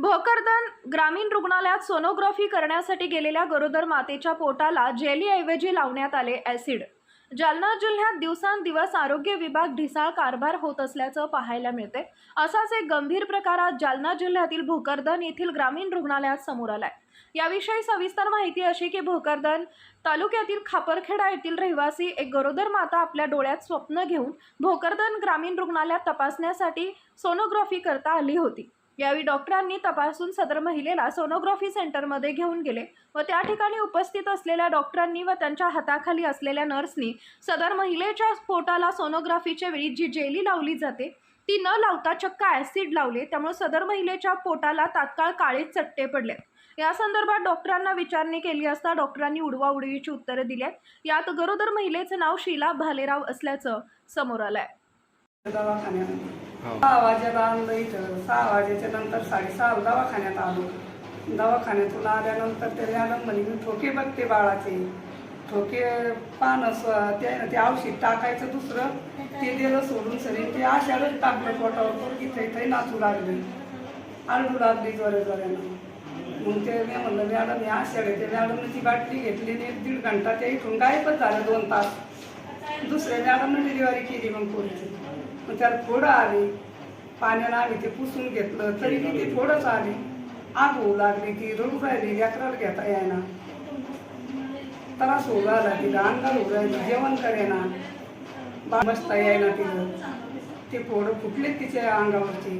भोकरदन ग्रामीण रुग्णालयात सोनोग्राफी करण्यासाठी गेलेल्या गरोदर मातेच्या पोटाला जेलीऐवजी लावण्यात आले ॲसिड जालना जिल्ह्यात दिवसांदिवस आरोग्य विभाग ढिसाळ कारभार होत असल्याचं पाहायला मिळते असाच एक गंभीर प्रकार आज जालना जिल्ह्यातील भोकरदन येथील ग्रामीण रुग्णालयात समोर आलाय. याविषयी सविस्तर माहिती अशी की भोकरदन तालुक्यातील खापरखेडा येथील रहिवासी एक गरोदर माता आपल्या डोळ्यात स्वप्न घेऊन भोकरदन ग्रामीण रुग्णालयात तपासण्यासाठी सोनोग्राफी करता आली होती. यावेळी डॉक्टरांनी तपासून सदर महिलेला सोनोग्राफी सेंटरमध्ये घेऊन गेले व त्या ठिकाणी उपस्थित असलेल्या डॉक्टरांनी व त्यांच्या हाताखाली असलेल्या नर्सनी सदर महिलेच्या पोटाला सोनोग्राफीच्या वेळी जी जेली लावली जाते ती न लावता चक्क ॲसिड लावले. त्यामुळे सदर महिलेच्या पोटाला तात्काळ काळे चट्टे पडले या संदर्भात डॉक्टरांना विचारणी केली असता डॉक्टरांनी उडवाउडवीची उत्तरे दिली यात गरोदर महिलेचे नाव शीला भालेराव असल्याचं समोर आलंय. दवाखान्यात सहा वाजेला आणलं इथं. सहा वाजेच्या नंतर साडेसहा दवाखान्यात आलो. दवाखान्यातून आल्यानंतर ते मॅडम म्हणे मी ठोके बघते बाळाचे. ठोके पानं स्व- ते ते औषध टाकायचं दुसरं ते दिलं सोडून सरी ते आशाळच टाकलं पोटावर इथे इथे नाचू लागली. आरडू लागली जोऱ्या जोऱ्यानं. मग ते मी म्हणलं मॅडम हे आषाढ आहे ते मॅडमने ती बाटली घेतली आणि एक दीड घंटा ते इथून गायबच झालं दोन तास. दुसऱ्या मॅडमने डिलिव्हरी केली मग पोरीची. मग त्याला फोडं आली पाण्यानं आम्ही ते पुसून घेतलं तरी किती ती फोडच आली. आग होऊ लागली ती रडू राहिली लेकराला घेता यायना त्रास होऊ लागला तिला अंगाल होऊ राहिली जेवण करेना. बा बसता येईना तिला ते फोडं फुटले तिच्या अंगावरती.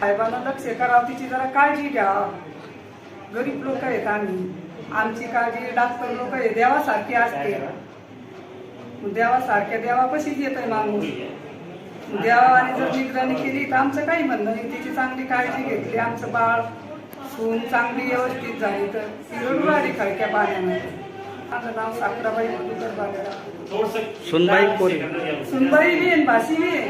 साहेबांना लक्ष करावं तिची जरा काळजी घ्या. गरीब लोक आहेत आम्ही. आमची काळजी डॉक्टर लोक आहे देवासारखी असते. देवासारख्या देवापाशीच येतोय माणूस. देवाने जर निगराणी केली तर आमचं काही म्हणणं नाही. तिची चांगली काळजी घेतली. आमचं बाळ सून चांगली व्यवस्थित झाली तर ती रडू राहिली खडक्या पाण्यानं माझं नाव साखराबाई सुनबाई सुनबाई बी आहे भाशी बी आहे